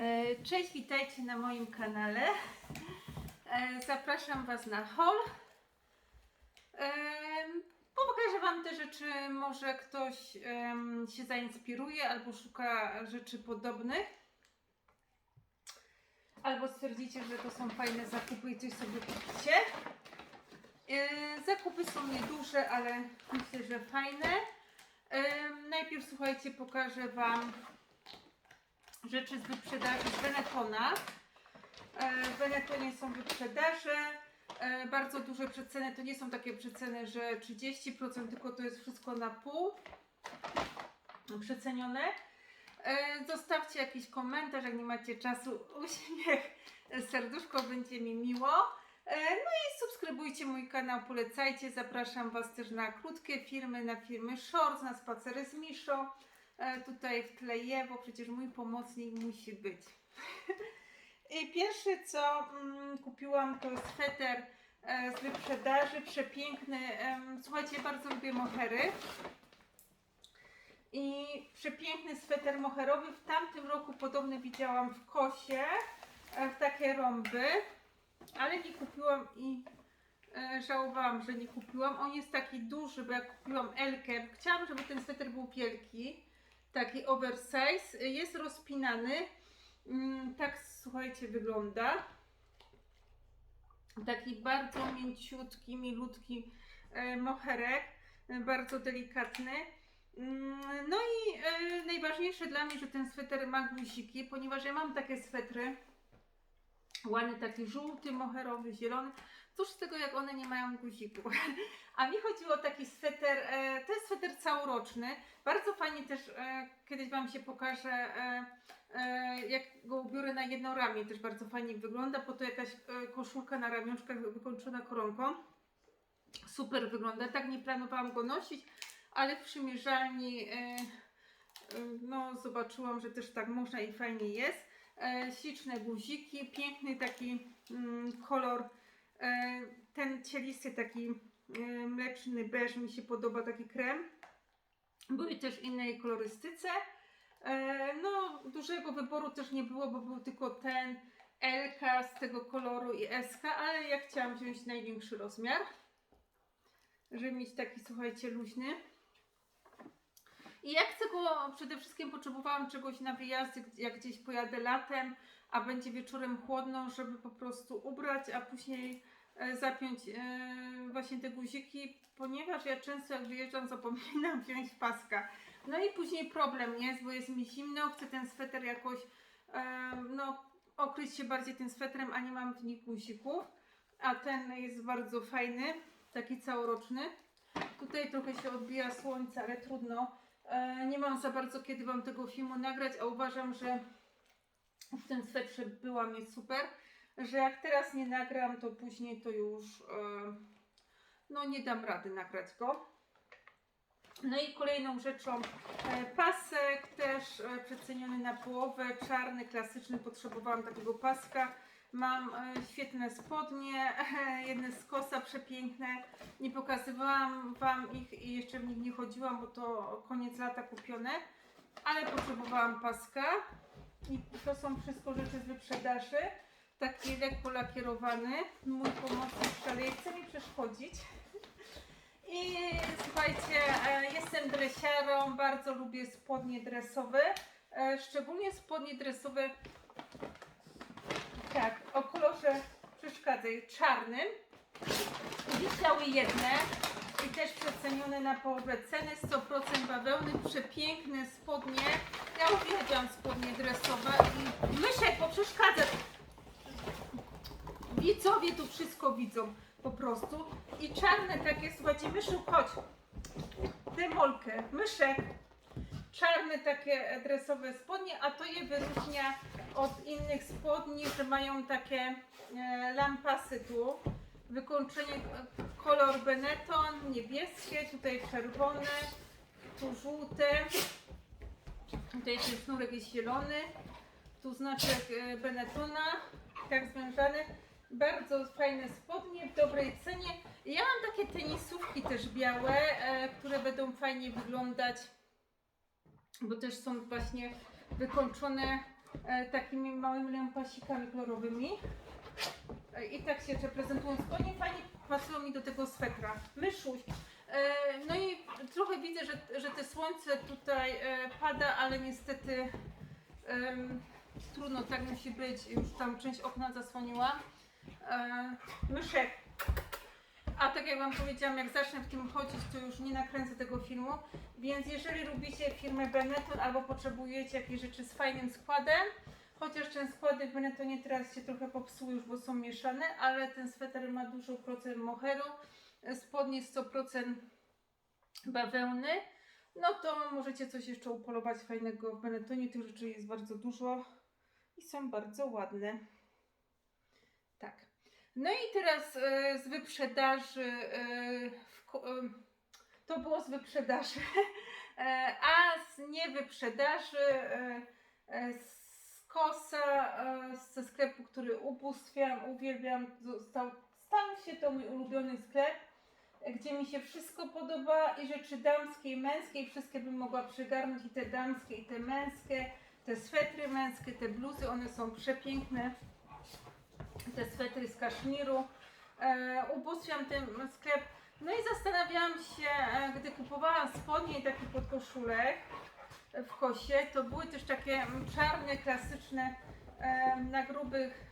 E, Cześć, witajcie na moim kanale. E, Zapraszam Was na haul. Em, Pokażę Wam te rzeczy, może ktoś się zainspiruje albo szuka rzeczy podobnych. Albo stwierdzicie, że to są fajne zakupy i coś sobie kupicie. E, Zakupy są nieduże, ale myślę, że fajne. Najpierw słuchajcie, pokażę Wam rzeczy z wyprzedaży z Benetona. E, W Benetonie są wyprzedaże. e, Bardzo duże przeceny. To nie są takie przeceny, że 30%, tylko to jest wszystko na pół przecenione. E, Zostawcie jakiś komentarz, jak nie macie czasu, uśmiech, serduszko, będzie mi miło. No i subskrybujcie mój kanał, polecajcie. Zapraszam Was też na krótkie filmy, na filmy shorts, na spacery z Miszo. E, Tutaj w tle je, bo przecież mój pomocnik musi być. I pierwsze co mm, kupiłam to sweter e, z wyprzedaży, przepiękny. Słuchajcie, bardzo lubię mohery. I przepiękny sweter moherowy. W tamtym roku podobny widziałam w kosie, e, w takie rąby, ale nie kupiłam i żałowałam, że nie kupiłam. On jest taki duży, bo jak kupiłam Elkę, chciałam, żeby ten sweter był wielki, taki oversize. Jest rozpinany. Mm, Tak, słuchajcie, wygląda. Taki bardzo mięciutki, milutki e, moherek, e, bardzo delikatny. Mm, No i e, najważniejsze dla mnie, że ten sweter ma guziki, ponieważ ja mam takie swetry. Ładny taki żółty, moherowy, zielony. Cóż z tego, jak one nie mają guzików. A mi chodziło o taki sweter, e, to jest sweter całoroczny. Bardzo fajnie też, e, kiedyś Wam się pokażę, e, jak go ubiorę na jedno ramię. Też bardzo fajnie wygląda, po to jakaś koszulka na ramionczkach wykończona koronką. Super wygląda. Tak nie planowałam go nosić, ale w przymierzalni no, zobaczyłam, że też tak można i fajnie jest. E, śliczne guziki, piękny taki mm, kolor, e, ten cielisty taki e, mleczny beż mi się podoba, taki krem. Były też innej kolorystyce. No, dużego wyboru też nie było, bo był tylko ten LK z tego koloru i SK, ale ja chciałam wziąć największy rozmiar, żeby mieć taki, słuchajcie, luźny. I jak chcę go, przede wszystkim potrzebowałam czegoś na wyjazdy, jak gdzieś pojadę latem, a będzie wieczorem chłodno, żeby po prostu ubrać, a później e, zapiąć e, właśnie te guziki, ponieważ ja często jak wyjeżdżam zapominam wziąć paska. No i później problem jest, bo jest mi zimno, chcę ten sweter jakoś e, no, okryć się bardziej tym swetrem, a nie mam w nich guzików. A ten jest bardzo fajny, taki całoroczny. Tutaj trochę się odbija słońce, ale trudno. E, Nie mam za bardzo kiedy Wam tego filmu nagrać, a uważam, że w tym swetrze byłam jest super, że jak teraz nie nagram, to później to już e, no nie dam rady nagrać go. No i kolejną rzeczą e, pasek też przeceniony na połowę, czarny, klasyczny, potrzebowałam takiego paska. Mam e, świetne spodnie, jedne z kosa przepiękne. Nie pokazywałam Wam ich i jeszcze w nich nie chodziłam, bo to koniec lata kupione, ale potrzebowałam paska. I to są wszystko rzeczy z wyprzedaży. Taki lekko lakierowany. Mój pomocnik szaleje, chce mi przeszkodzić. I słuchajcie, e, jestem dresiarą, bardzo lubię spodnie dresowe. E, Szczególnie spodnie dresowe tak, o kolorze przeszkadzaj czarnym. Wisiały jedne i też przecenione na połowę ceny, 100% bawełny, przepiękne spodnie. Ja uwielbiam spodnie dresowe i myszek, bo przeszkadza. Widzowie tu wszystko widzą po prostu. I czarne takie, słuchajcie, myszu, chodź. Demolkę, myszek. Czarne takie dresowe spodnie, a to je wyróżnia od innych spodni, że mają takie e, lampasy tu. Wykończenie e, kolor Benetton, niebieskie, tutaj czerwone, tu żółte. Tutaj ten sznurek jest zielony. Tu znaczek e, Benettona, tak zwężany. Bardzo fajne spodnie w dobrej cenie. Ja mam takie tenisówki też białe, które będą fajnie wyglądać, bo też są właśnie wykończone e, takimi małymi lampasikami kolorowymi. E, I tak się reprezentują spodnie. Fajnie pasują mi do tego swetra. Myszuś. E, No i trochę widzę, że, że te słońce tutaj pada, ale niestety trudno, tak musi być. Już tam część okna zasłoniła. Myszek. A tak jak Wam powiedziałam, jak zacznę w tym chodzić, to już nie nakręcę tego filmu. Więc jeżeli lubicie firmę Benetton albo potrzebujecie jakiejś rzeczy z fajnym składem, chociaż ten składy w Benettonie teraz się trochę popsuły już, bo są mieszane, ale ten sweter ma dużo procent moheru, spodnie 100% bawełny, no to możecie coś jeszcze upolować fajnego w Benettonie. Tych rzeczy jest bardzo dużo i są bardzo ładne. No i teraz e, z wyprzedaży, e, e, to było z wyprzedaży, a z niewyprzedaży z kosa ze sklepu, który ubóstwiam, uwielbiam, został, stał się to mój ulubiony sklep, gdzie mi się wszystko podoba i rzeczy damskie i męskie, wszystkie bym mogła przygarnąć i te damskie i te męskie, te swetry męskie, te bluzy, one są przepiękne te swetry z kaszmiru. E, ubóstwiam ten sklep. No i zastanawiałam się, e, gdy kupowałam spodnie i taki podkoszulek w kosie, to były też takie czarne, klasyczne, e, na grubych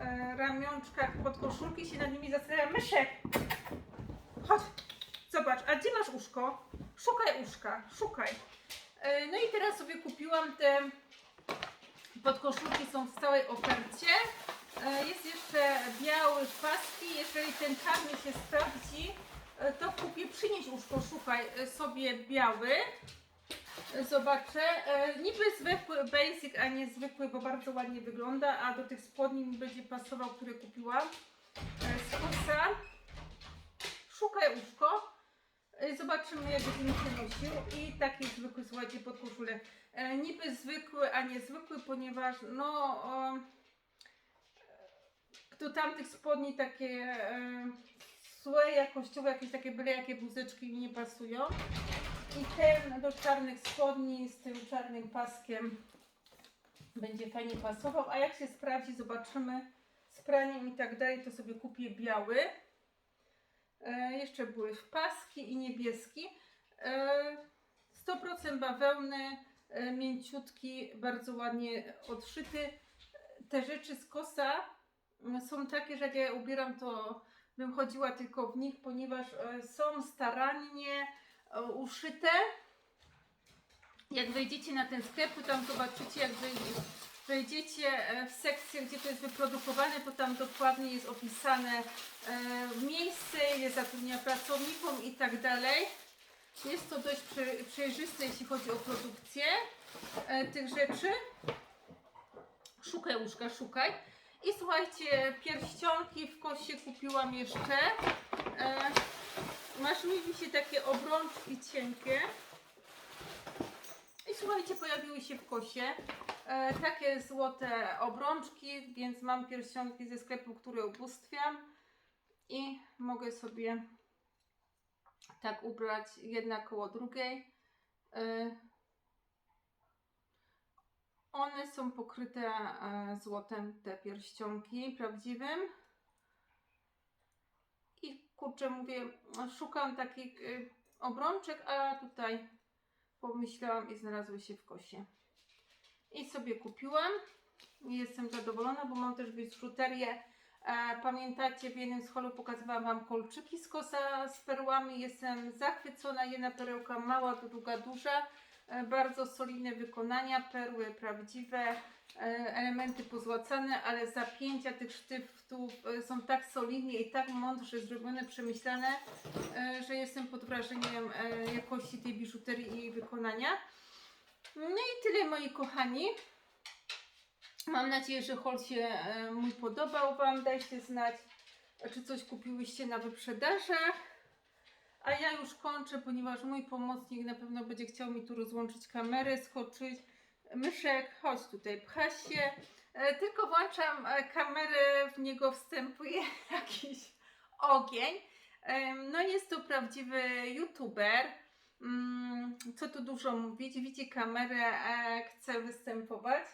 e, ramionczkach podkoszulki. Się nad nimi zastanawiałam. Myszek! Chodź, zobacz, a gdzie masz uszko? Szukaj uszka, szukaj. E, no i teraz sobie kupiłam te podkoszulki, są w całej ofercie. E, Jest jeszcze biały paski. Jeżeli ten czarny się sprawdzi, e, to kupię. Przynieś uszko, szukaj e, sobie biały. Zobaczę. Niby zwykły basic, a nie zwykły, bo bardzo ładnie wygląda, a do tych spodni mi będzie pasował, które kupiłam. Z. Szukaj. E, Zobaczymy, jak będzie mi się nosił. I taki zwykły, słuchajcie, podkoszulek. E, Niby zwykły, a nie zwykły, ponieważ no... do tamtych spodni takie e, złe jakościowe, jakieś takie byle jakie buzeczki mi nie pasują. I ten do czarnych spodni z tym czarnym paskiem będzie fajnie pasował. A jak się sprawdzi, zobaczymy z praniem i tak dalej, to sobie kupię biały. E, jeszcze były w paski i niebieski. E, 100% bawełny, e, mięciutki, bardzo ładnie odszyty. Te rzeczy z kosa są takie, że jak ja ubieram, to bym chodziła tylko w nich, ponieważ e, są starannie e, uszyte. Jak wejdziecie na ten sklep, to tam zobaczycie, jak wejdzie- wejdziecie e, w sekcję, gdzie to jest wyprodukowane, to tam dokładnie jest opisane miejsce, ile zatrudnia pracowników i tak dalej. Jest to dość prze- przejrzyste, jeśli chodzi o produkcję tych rzeczy. Szukaj łóżka, szukaj. I słuchajcie, pierścionki w kosie kupiłam jeszcze. E, masz mi się takie obrączki cienkie. I słuchajcie, pojawiły się w kosie e, takie złote obrączki, więc mam pierścionki ze sklepu, które ubóstwiam. I mogę sobie tak ubrać jedna koło drugiej. E, one są pokryte e, złotem, te pierścionki prawdziwym. I kurczę, mówię, szukam takich y, obrączek, a tutaj pomyślałam i znalazły się w kosie. I sobie kupiłam. Jestem zadowolona, bo mam też biżuterię. E, pamiętacie, w jednym z holu pokazywałam Wam kolczyki z kosa z perłami. Jestem zachwycona. Jedna perełka mała, druga duża. E, bardzo solidne wykonania, perły prawdziwe, e, elementy pozłacane, ale zapięcia tych sztyftów e, są tak solidnie i tak mądrze zrobione, przemyślane, że jestem pod wrażeniem jakości tej biżuterii i jej wykonania. No i tyle moi kochani. Mam nadzieję, że haul się mój podobał Wam. Dajcie znać, czy coś kupiłyście na wyprzedażach. A ja już kończę, ponieważ mój pomocnik na pewno będzie chciał mi tu rozłączyć kamerę, skoczyć. Myszek, chodź tutaj, pcha się. E, tylko włączam e, kamerę, w niego wstępuje jakiś ogień. No jest to prawdziwy youtuber. Mm, co tu dużo mówić, widzi kamerę, e, chce występować.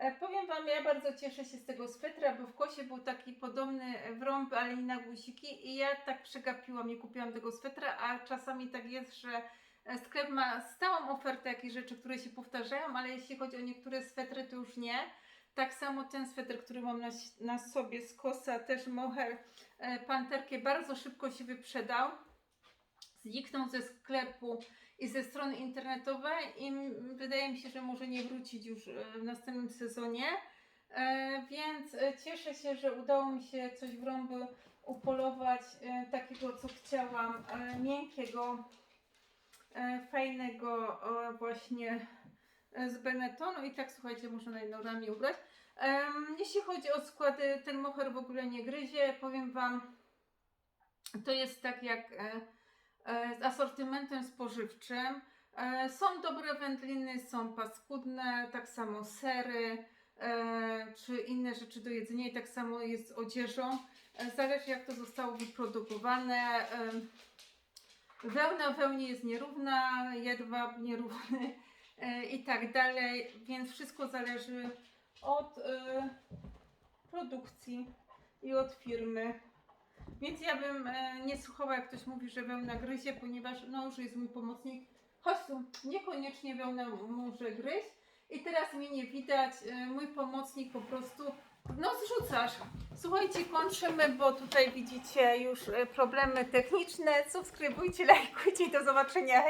E, powiem Wam, ja bardzo cieszę się z tego swetra, bo w kosie był taki podobny w rąb, ale nie na guziki i ja tak przegapiłam, nie kupiłam tego swetra, a czasami tak jest, że e, sklep ma stałą ofertę jakichś rzeczy, które się powtarzają, ale jeśli chodzi o niektóre swetry, to już nie. Tak samo ten sweter, który mam na, na sobie z kosa, też moher e, panterkę, bardzo szybko się wyprzedał. Zniknął ze sklepu i ze strony internetowej i wydaje mi się, że może nie wrócić już e, w następnym sezonie. E, więc e, cieszę się, że udało mi się coś w rąby upolować, takiego co chciałam, miękkiego, fajnego właśnie z Benettonu i tak słuchajcie, można na jedno ramię ubrać. Jeśli chodzi o składy, ten moher w ogóle nie gryzie, powiem Wam, to jest tak jak z asortymentem spożywczym. E, są dobre wędliny, są paskudne, tak samo sery e, czy inne rzeczy do jedzenia i tak samo jest z odzieżą. E, zależy jak to zostało wyprodukowane. E, wełna wełnie jest nierówna, jedwab nierówny e, i tak dalej, więc wszystko zależy od e, produkcji i od firmy. Więc ja bym e, nie słuchała, jak ktoś mówi, że wełna gryzie, ponieważ no już jest mój pomocnik. Chodź tu, niekoniecznie wełna może gryźć. I teraz mnie nie widać, e, mój pomocnik po prostu, no zrzucasz. Słuchajcie, kończymy, bo tutaj widzicie już e, problemy techniczne. Subskrybujcie, lajkujcie i do zobaczenia. Hej!